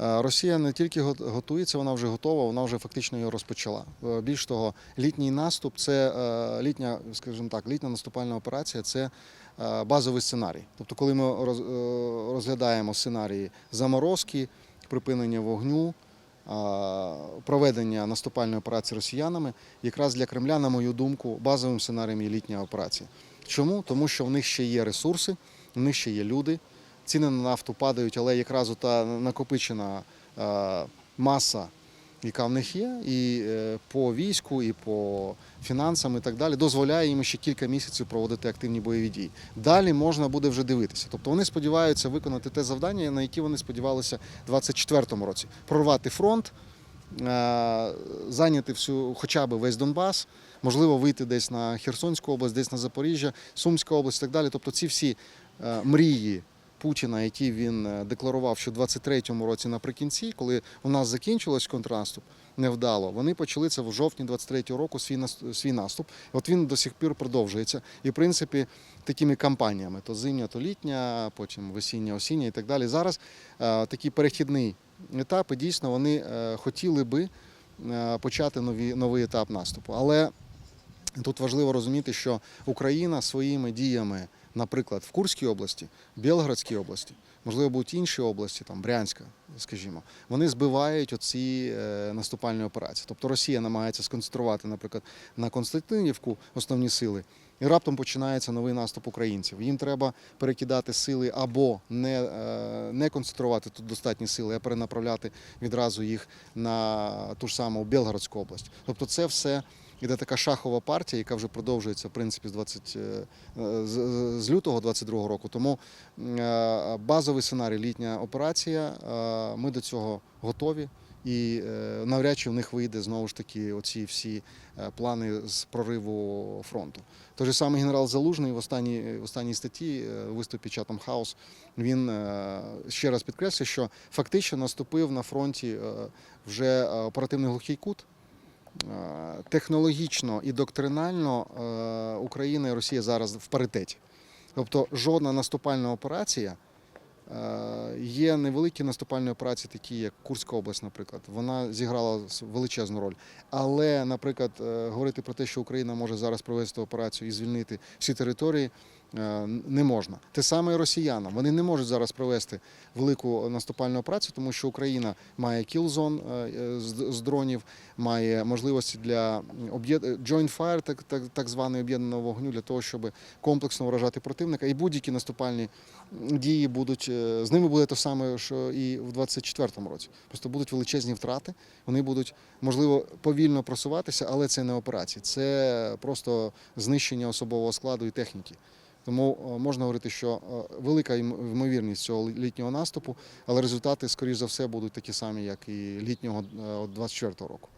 Е, Росія не тільки готується, вона вже готова, вона вже фактично його розпочала. Е, Більш того, літній наступ це е, літня, скажімо так, літня наступальна операція це базовий сценарій. Тобто, коли ми розглядаємо сценарії заморозки, припинення вогню, проведення наступальної операції росіянами, якраз для Кремля, на мою думку, базовим сценарієм є літня операція. Чому? Тому що в них ще є ресурси, в них ще є люди. Ціни на нафту падають, але якраз та накопичена е, маса, яка в них є, і е, по війську, і по фінансам, і так далі, дозволяє їм ще кілька місяців проводити активні бойові дії. Далі можна буде вже дивитися. Тобто вони сподіваються виконати те завдання, на яке вони сподівалися у 2024 році: прорвати фронт, е, зайняти всю, хоча б весь Донбас, можливо, вийти десь на Херсонську область, десь на Запоріжжя, Сумська область і так далі. Тобто ці всі мрії. Путіна, які він е, декларував ще в 23-му році наприкінці, коли у нас закінчилось контрнаступ невдало, вони почали це в жовтні 23-го року свій наступ. От він до сих пір продовжується. І в принципі такими кампаніями: то зимня, то літня, потім весіння, осіння і так далі. Зараз е, такий перехідний етап, і дійсно вони е, хотіли би почати нові, новий етап наступу. Але Тут важливо розуміти, що Україна своїми діями, наприклад, в Курській області, Білградській області, можливо, будуть інші області, там Брянська, скажімо, вони збивають оці е, наступальні операції. Тобто Росія намагається сконцентрувати, наприклад, на Константинівку основні сили. І раптом починається новий наступ українців. Їм треба перекидати сили або не, е, не концентрувати тут достатні сили, а перенаправляти відразу їх на ту ж саму Білгородську область. Тобто, це все іде така шахова партія, яка вже продовжується в принципі з 20, е, з, з лютого 22 року. Тому е, базовий сценарій літня операція. е, Ми до цього готові. І е, навряд чи в них вийде знову ж таки оці всі е, плани з прориву фронту. Той же самий генерал Залужний в останній, в останній статті е, виступі Чатам Хаус він е, ще раз підкреслює, що фактично наступив на фронті е, вже е, оперативний глухий кут. Е, Технологічно і доктринально е, Україна і Росія зараз в паритеті. Тобто жодна наступальна операція. Е, Є невеликі наступальні операції, такі як Курська область, наприклад. Вона зіграла величезну роль. Але, наприклад, говорити про те, що Україна може зараз провести операцію і звільнити всі території, не можна. Те саме і росіянам. Вони не можуть зараз провести велику наступальну операцію, тому що Україна має кілзон з, з дронів, має можливості для joint fire, так, так, так званий об'єднаного вогню, для того, щоб комплексно вражати противника. І будь-які наступальні дії будуть е, з ними буде те саме, що і в 24-му році. Просто будуть величезні втрати. Вони будуть можливо повільно просуватися, але це не операції, це просто знищення особового складу і техніки. Тому е, можна говорити, що е, велика йм- ймовірність цього літнього наступу, але результати, скоріш за все, будуть такі самі, як і літнього е, 24-го року.